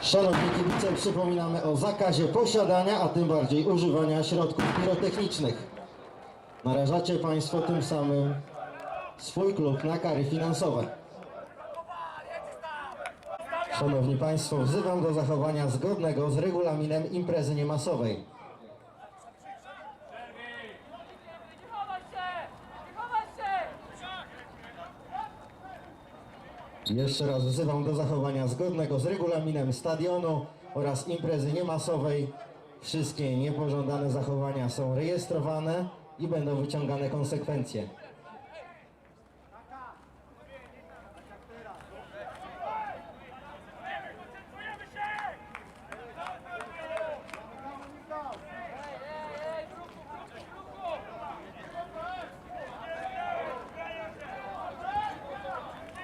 Szanowni kibice, przypominamy o zakazie posiadania, a tym bardziej używania środków pirotechnicznych. Narażacie Państwo tym samym swój klub na kary finansowe. Szanowni Państwo, wzywam do zachowania zgodnego z regulaminem imprezy niemasowej. Jeszcze raz wzywam do zachowania zgodnego z regulaminem stadionu oraz imprezy niemasowej. Wszystkie niepożądane zachowania są rejestrowane i będą wyciągane konsekwencje.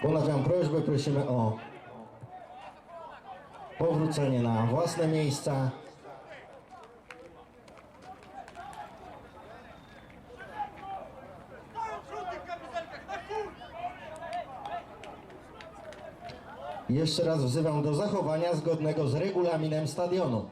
Ponawiam prośbę, prosimy o powrócenie na własne miejsca. Jeszcze raz wzywam do zachowania zgodnego z regulaminem stadionu.